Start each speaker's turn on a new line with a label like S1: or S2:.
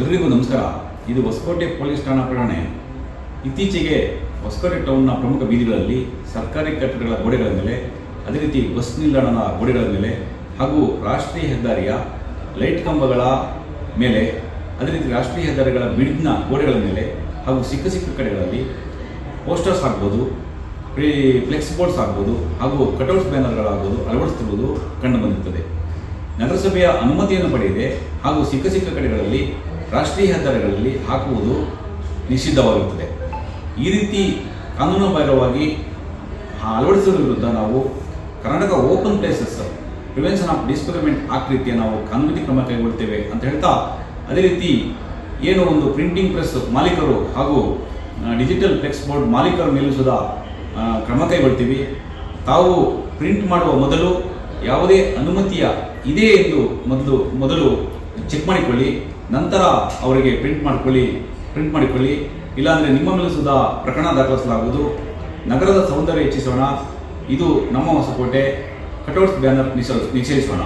S1: ಎಲ್ರಿಗೂ ನಮಸ್ಕಾರ. ಇದು ಹೊಸಕೋಟೆ ಪೊಲೀಸ್ ಠಾಣಾ ಪ್ರಕರಣ. ಇತ್ತೀಚೆಗೆ ಹೊಸಕೋಟೆ ಟೌನ್ನ ಪ್ರಮುಖ ಬೀದಿಗಳಲ್ಲಿ ಸರ್ಕಾರಿ ಕಟ್ಟಡಗಳ ಗೋಡೆಗಳ ಮೇಲೆ, ಅದೇ ರೀತಿ ಬಸ್ ನಿಲ್ದಾಣದ ಗೋಡೆಗಳ ಮೇಲೆ ಹಾಗೂ ರಾಷ್ಟ್ರೀಯ ಹೆದ್ದಾರಿಯ ಲೈಟ್ ಕಂಬಗಳ ಮೇಲೆ, ಅದೇ ರೀತಿ ರಾಷ್ಟ್ರೀಯ ಹೆದ್ದಾರಿಗಳ ಬಿಡ್ನ ಗೋಡೆಗಳ ಮೇಲೆ ಹಾಗೂ ಸಿಕ್ಕ ಸಿಕ್ಕ ಕಡೆಗಳಲ್ಲಿ ಪೋಸ್ಟರ್ಸ್ ಆಗ್ಬೋದು ಪ್ರೀ ಫ್ಲೆಕ್ಸ್ ಬೋರ್ಡ್ಸ್ ಆಗ್ಬೋದು ಹಾಗೂ ಕಟೌಟ್ಸ್ ಬ್ಯಾನರ್ಗಳಾಗ್ಬೋದು ಅಳವಡಿಸುತ್ತಿರುವುದು ಕಂಡು ಬಂದಿರುತ್ತದೆ. ನಗರಸಭೆಯ ಅನುಮತಿಯನ್ನು ಪಡೆಯದೆ ಹಾಗೂ ಸಿಕ್ಕ ಸಿಕ್ಕ ಕಡೆಗಳಲ್ಲಿ ರಾಷ್ಟ್ರೀಯ ಹೆದ್ದಾರಿಗಳಲ್ಲಿ ಹಾಕುವುದು ನಿಷಿದ್ಧವಾಗಿರುತ್ತದೆ ಈ ರೀತಿ ಕಾನೂನುಬಾಹಿರವಾಗಿ ಅಳವಡಿಸುವ ವಿರುದ್ಧ ನಾವು Karnataka open places, prevention of displacement act ರೀತಿಯ ನಾವು ಕಾನೂನು ಕ್ರಮ ಕೈಗೊಳ್ತೇವೆ ಅಂತ ಹೇಳ್ತಾ ಅದೇ ರೀತಿ ಏನು ಒಂದು ಪ್ರಿಂಟಿಂಗ್ ಪ್ರೆಸ್ ಮಾಲೀಕರು ಹಾಗೂ ಡಿಜಿಟಲ್ ಫ್ಲೆಕ್ಸ್ ಬೋರ್ಡ್ ಮಾಲೀಕರು ಮೇಲೂ ಕ್ರಮ ಕೈಗೊಳ್ತೀವಿ. ತಾವು ಪ್ರಿಂಟ್ ಮಾಡುವ ಮೊದಲು ಯಾವುದೇ ಅನುಮತಿಯ ಇದೆ ಎಂದು ಮೊದಲು ಮೊದಲು ಚೆಕ್ ಮಾಡಿಕೊಳ್ಳಿ. ನಂತರ ಅವರಿಗೆ ಪ್ರಿಂಟ್ ಮಾಡಿಕೊಳ್ಳಿ. ಪ್ರಿಂಟ್ ಮಾಡಿಕೊಳ್ಳಿ. ಇಲ್ಲಾಂದರೆ ನಿಮ್ಮ ಮೇಲೆ ಸುಧಾ ಪ್ರಕರಣ ದಾಖಲಿಸಲಾಗುವುದು. ನಗರದ ಸೌಂದರ್ಯ ಹೆಚ್ಚಿಸೋಣ. ಇದು ನಮ್ಮ ಹೊಸಕೋಟೆ. Cutouts banner ನಿಷೇಧಿಸೋಣ.